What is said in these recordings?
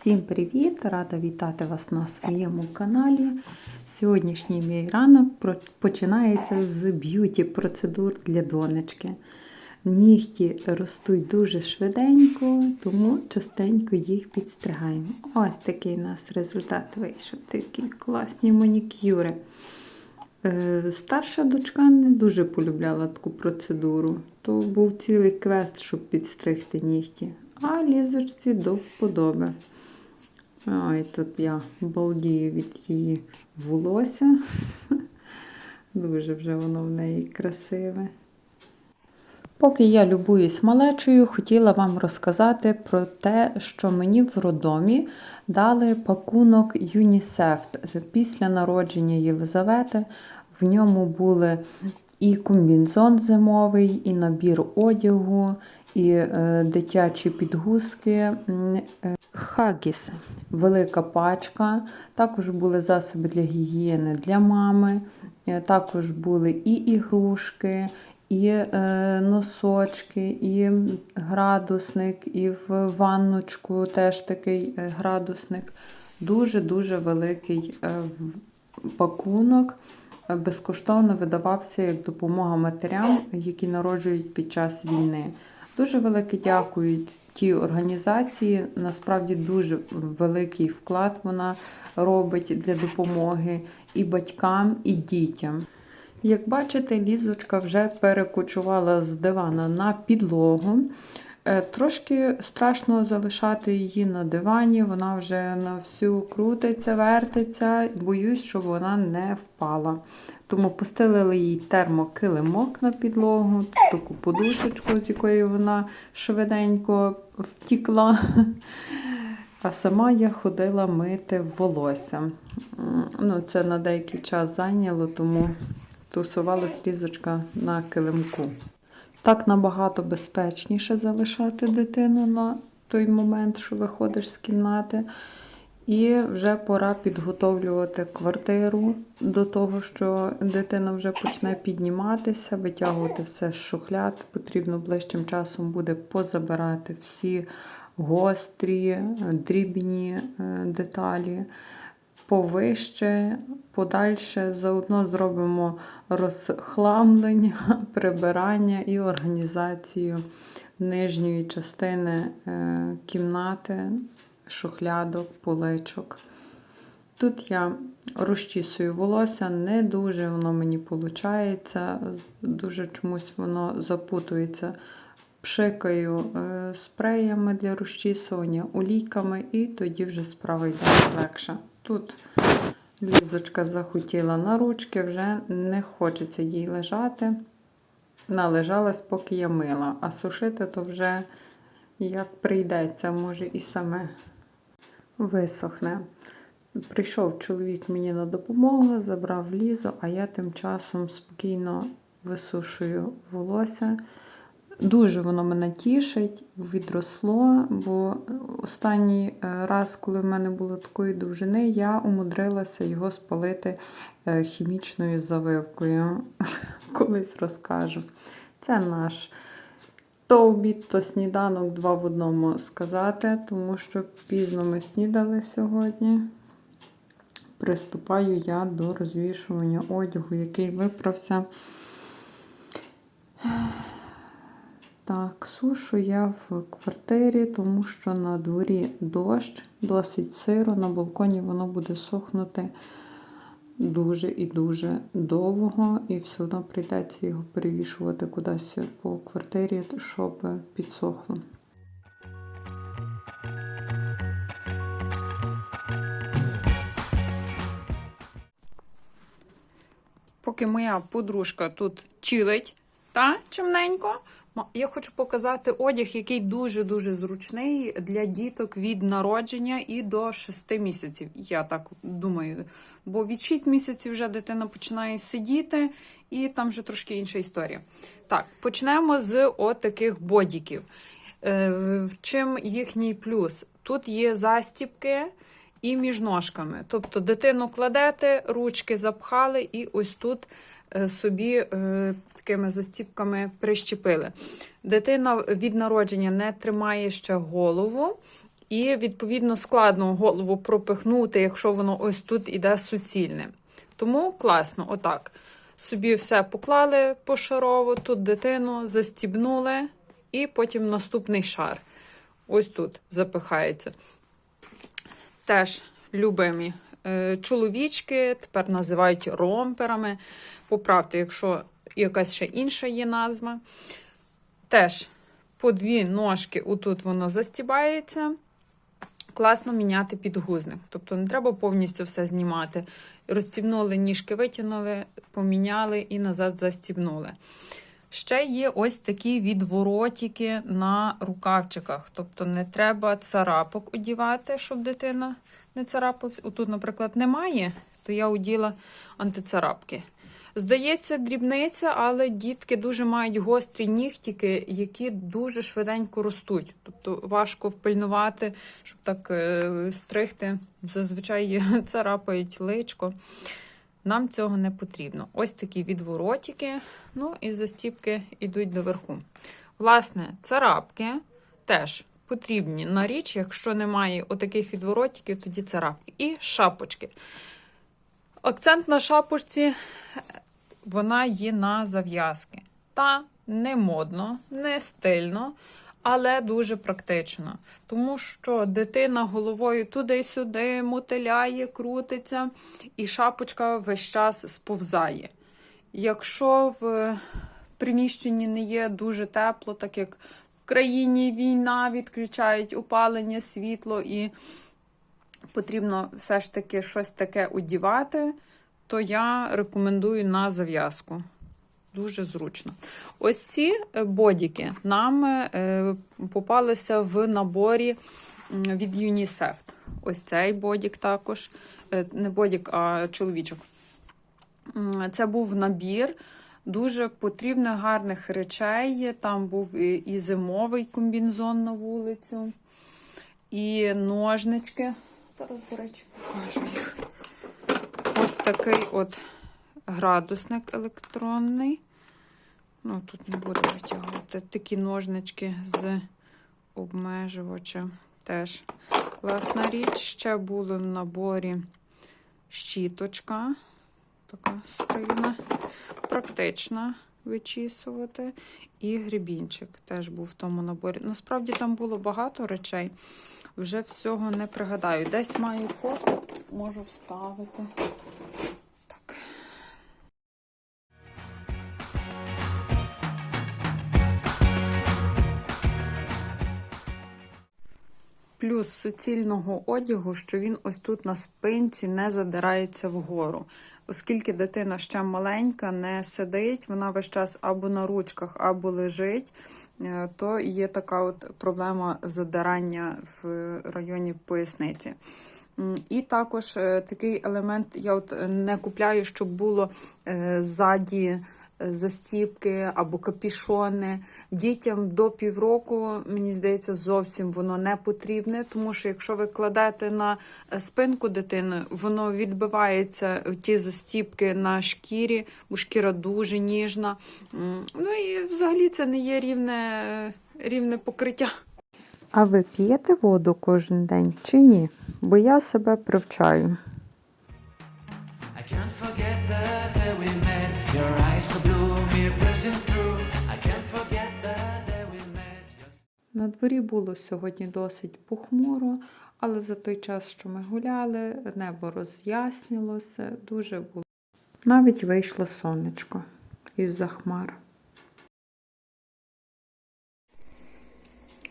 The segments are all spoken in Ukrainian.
Всім привіт! Рада вітати вас на своєму каналі. Сьогоднішній мій ранок починається з б'юті процедур для донечки. Нігті ростуть дуже швиденько, тому частенько їх підстригаємо. Ось такий у нас результат вийшов. Такі класні манікюри. Е, Старша дочка не дуже полюбляла таку процедуру, то був цілий квест, щоб підстригти нігті. А лізочці до вподоби. Ой, тут я балдію від її волосся. Дуже вже воно в неї красиве. Поки я любуюсь малечою, хотіла вам розказати про те, що мені в роддомі дали пакунок ЮНІСЕФ після народження Єлизавети. В ньому були і комбінзон зимовий, і набір одягу, і е, дитячі підгузки. е, Хагіс, велика пачка. Також були засоби для гігієни для мами. Е, Також були і ігрушки, і носочки, і градусник, і в ванночку теж такий градусник. Дуже-дуже великий пакунок. Безкоштовно видавався як допомога матерям, які народжують під час війни. Дуже велике дякую тій організації. Насправді дуже великий вклад вона робить для допомоги і батькам, і дітям. Як бачите, лізочка вже перекочувала з дивана на підлогу. Е, Трошки страшно залишати її на дивані, вона вже на всю крутиться, вертиться. Боюсь, щоб вона не впала. Тому постелили їй термокилимок на підлогу, таку подушечку, з якої вона швиденько втікла. А сама я ходила мити волосся. Ну, це на деякий час зайняло, тому тусувалась лізочка на килимку. Так набагато безпечніше залишати дитину на той момент, що виходиш з кімнати. І вже пора підготовлювати квартиру до того, що дитина вже почне підніматися, витягувати все з шухляд. Потрібно ближчим часом буде позабирати всі гострі, дрібні е, деталі повище, подальше. Заодно зробимо розхламлення, прибирання і організацію нижньої частини е, кімнати, шухлядок, поличок. Тут я розчісую волосся, не дуже воно мені виходить, дуже чомусь воно запутується. Пшикаю е, спреями для розчісування, олійками, і тоді вже справа йде легше. Тут лізочка захотіла на ручки, вже не хочеться їй лежати. Належалась, поки я мила, а сушити то вже як прийдеться, може і саме висохне. Прийшов чоловік мені на допомогу, забрав лізо, а я тим часом спокійно висушую волосся. Дуже воно мене тішить, відросло, бо останній е, раз, коли в мене було такої довжини, я умудрилася його спалити е, хімічною завивкою. Колись розкажу. Це наш то обід, то сніданок два в одному сказати, тому що пізно ми снідали сьогодні. Приступаю я до розвішування одягу, який виправся. Так, сушу я в квартирі, тому що на дворі дощ, досить сиро, на балконі воно буде сохнути дуже і дуже довго, і все одно прийдеться його перевішувати кудись по квартирі, щоб підсохло. Поки моя подружка тут чилить, та чимненько. Я хочу показати одяг, який дуже-дуже зручний для діток від народження і до 6 місяців. Я так думаю. Бо від 6 місяців вже дитина починає сидіти, і там вже трошки інша історія. Так, почнемо з отаких бодіків. Е, В чим їхній плюс? Тут є застіпки і між ножками. Тобто дитину кладете, ручки запхали, і ось тут собі е, такими застіпками прищепили. Дитина від народження не тримає ще голову, І, відповідно, складно голову пропихнути, якщо воно ось тут іде суцільне. Тому класно, отак. Собі все поклали пошарово, тут дитину застібнули, і потім наступний шар. Ось тут запихається. Теж любимі е, чоловічки, тепер називають ромперами. Поправте, якщо якась ще інша є назва. Теж по дві ножки, отут воно застібається. Класно міняти підгузник. Тобто не треба повністю все знімати. Розстібнули, ніжки витягнули, поміняли і назад застібнули. Ще є ось такі відворотики на рукавчиках. Тобто не треба царапок одівати, щоб дитина не царапалась. Отут, наприклад, немає, то я оділа антицарапки. Здається, дрібниця, але дітки дуже мають гострі нігтіки, які дуже швиденько ростуть. Тобто важко впильнувати, щоб так е, стригти. Зазвичай царапають личко. Нам цього не потрібно. Ось такі відворотики, ну і застіпки йдуть доверху. Власне, царапки теж потрібні на річ, якщо немає отаких відворотиків, тоді царапки. І шапочки. Акцент на шапочці вона є на зав'язки. Та не модно, не стильно, але дуже практично. Тому що дитина головою туди-сюди мотиляє, крутиться, і шапочка весь час сповзає. Якщо в приміщенні не є дуже тепло, так як в країні війна, відключають опалення, світло, і потрібно все ж таки щось таке одівати, то я рекомендую на зав'язку. Дуже зручно. Ось ці е, бодіки нам е, попалися в наборі від UNICEF. Ось цей бодік також. Е, Не бодік, а чоловічок. Це був набір дуже потрібних гарних речей. Там був і зимовий комбінзон на вулицю, і ножнички. Зараз, до речі, покажу їх. Ось такий от градусник електронний. Ну, тут не буду витягувати. Такі ножнички з обмежувачем. Теж класна річ. Ще були в наборі щіточка. Така стильна, практична вичісувати. І грібінчик теж був в тому наборі. Насправді там було багато речей. Вже всього не пригадаю. Десь маю фото, можу вставити. Плюс суцільного одягу, що він ось тут на спинці не задирається вгору. Оскільки дитина ще маленька, не сидить, вона весь час або на ручках, або лежить, е, то є така от проблема задирання в районі поясниці. І також е, такий елемент я от не купляю, щоб було е, ззаді застіпки або капішони. Дітям до півроку, мені здається, зовсім воно не потрібне, тому що якщо ви кладете на е, спинку дитини, воно відбивається в ті застіпки на шкірі, бо шкіра дуже ніжна. Ну і взагалі це не є рівне, рівне покриття. А ви п'єте воду кожен день чи ні? Бо я себе привчаю. На дворі було сьогодні досить похмуро, але за той час, що ми гуляли, небо роз'яснилося, дуже було. Навіть вийшло сонечко із-за хмар.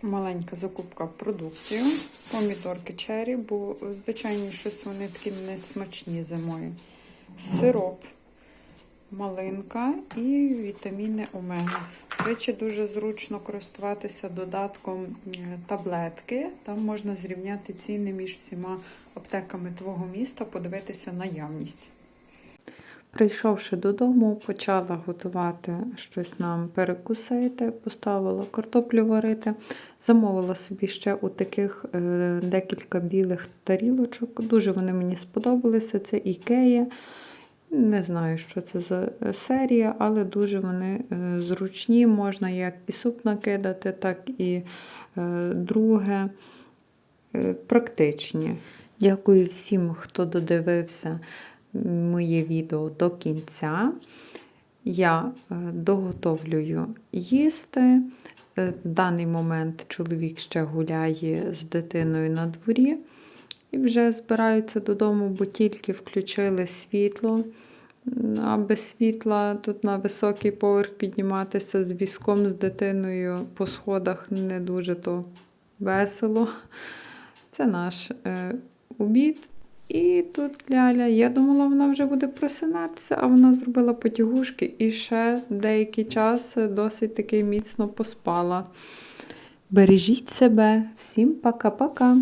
Маленька закупка продуктів, помідорки чері, бо звичайно щось вони такі не смачні зимою. Сироп, малинка і вітаміни омега. До речі, дуже зручно користуватися додатком е, таблетки. Там можна зрівняти ціни між всіма аптеками твого міста, подивитися наявність. Прийшовши додому, почала готувати щось нам перекусити, поставила картоплю варити, замовила собі ще у таких е, декілька білих тарілочок. Дуже вони мені сподобалися. Це Ікея. Не знаю, що це за е, серія, але дуже вони е, зручні. Можна як і суп накидати, так і е, друге. практичні. Дякую всім, хто додивився моє відео до кінця. Я доготовлюю їсти. В даний момент чоловік ще гуляє з дитиною на дворі і вже збираються додому, бо тільки включили світло. А без світла тут на високий поверх підніматися з візком, з дитиною по сходах не дуже то весело. Це наш е, обід. І тут Ляля, я думала, вона вже буде просинатися, а вона зробила потягушки і ще деякий час досить таки міцно поспала. Бережіть себе, всім пока-пока!